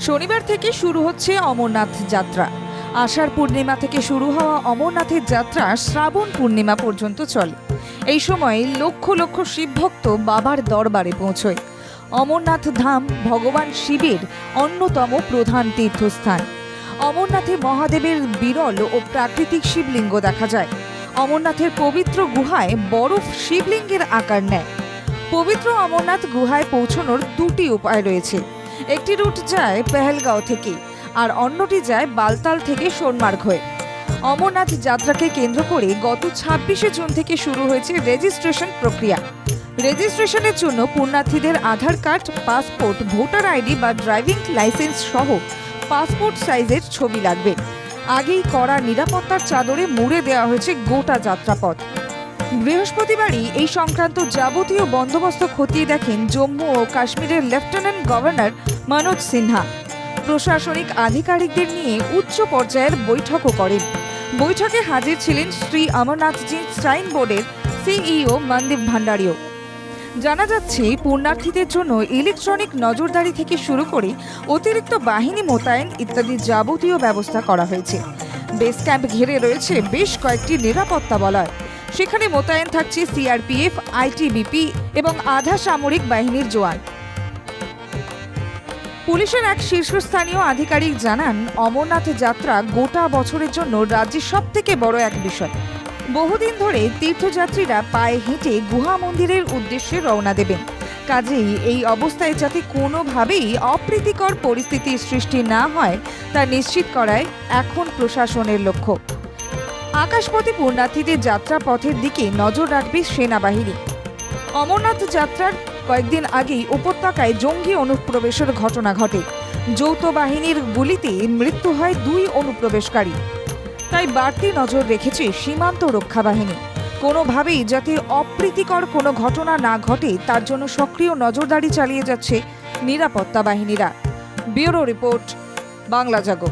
শনিবার থেকে শুরু হচ্ছে অমরনাথ যাত্রা। আষাঢ় পূর্ণিমা থেকে শুরু হওয়া অমরনাথের যাত্রা শ্রাবণ পূর্ণিমা পর্যন্ত চলে। এই সময় লক্ষ লক্ষ শিবভক্ত বাবার দরবারে পৌঁছয়। অমরনাথ ধাম ভগবান শিবের অন্যতম প্রধান তীর্থস্থান। অমরনাথে মহাদেবের বিরল ও প্রাকৃতিক শিবলিঙ্গ দেখা যায়। অমরনাথের পবিত্র গুহায় বরফ শিবলিঙ্গের আকার নেয়। পবিত্র অমরনাথ গুহায় পৌঁছানোর দুটি উপায় রয়েছে। একটি রুট যায় পেহেলগাঁও থেকে আর অন্যটি যায় বালতাল থেকে সোনমার্গ হয়ে। অমরনাথ যাত্রাকে কেন্দ্র করে গত ছাব্বিশে জুন থেকে শুরু হয়েছে রেজিস্ট্রেশন প্রক্রিয়া। রেজিস্ট্রেশনের জন্য পুণ্যার্থীদের Aadhaar card, passport, voter ID বা ড্রাইভিং লাইসেন্স সহ পাসপোর্ট সাইজের ছবি লাগবে। আগেই করা নিরাপত্তার চাদরে মুড়ে দেওয়া হয়েছে গোটা যাত্রাপথ। বৃহস্পতিবারই এই সংক্রান্ত যাবতীয় বন্দোবস্ত খতিয়ে দেখেন জম্মু ও কাশ্মীরের লেফটেন্যান্ট গভর্নর মনোজ সিনহা। প্রশাসনিক আধিকারিকদের নিয়ে উচ্চ পর্যায়ের বৈঠকও করেন। বৈঠকে হাজির ছিলেন শ্রী অমরনাথজি শ্রাইন বোর্ডের সিইও মনদীপ ভান্ডারীও জানা যাচ্ছে, পুণ্যার্থীদের জন্য ইলেকট্রনিক নজরদারি থেকে শুরু করে অতিরিক্ত বাহিনী মোতায়েন ইত্যাদি যাবতীয় ব্যবস্থা করা হয়েছে। বেস ক্যাম্প ঘিরে রয়েছে বেশ কয়েকটি নিরাপত্তা বলয়। সেখানে মোতায়েন থাকছে সিআরপিএফ, আইটিবিপি এবং আধা সামরিক বাহিনীর জোয়ান পুলিশের এক শীর্ষস্থানীয় আধিকারিক জানান, অমরনাথ যাত্রা গোটা বছরের জন্য রাজ্যের সব থেকে বড় এক বিষয়। বহুদিন ধরে তীর্থযাত্রীরা পায়ে হেঁটে গুহা মন্দিরের উদ্দেশ্যে রওনা দেবেন। কাজেই এই অবস্থায় যাতে কোনোভাবেই অপ্রীতিকর পরিস্থিতির সৃষ্টি না হয়, তা নিশ্চিত করায় এখন প্রশাসনের লক্ষ্য। আকাশপথে পুণ্যার্থীদের যাত্রা পথের দিকে নজর রাখবে সেনাবাহিনী। অমরনাথ যাত্রার কয়েকদিন আগেই উপত্যকায় জঙ্গি অনুপ্রবেশের ঘটনা ঘটে। যৌথ বাহিনীর গুলিতে মৃত্যু হয় দুই অনুপ্রবেশকারী। তাই বাড়তি নজর রেখেছে সীমান্ত রক্ষা বাহিনী কোনোভাবেই যাতে অপ্রীতিকর কোনো ঘটনা না ঘটে, তার জন্য সক্রিয় নজরদারি চালিয়ে যাচ্ছে নিরাপত্তা বাহিনীরা। Bureau report, Bangla Jago.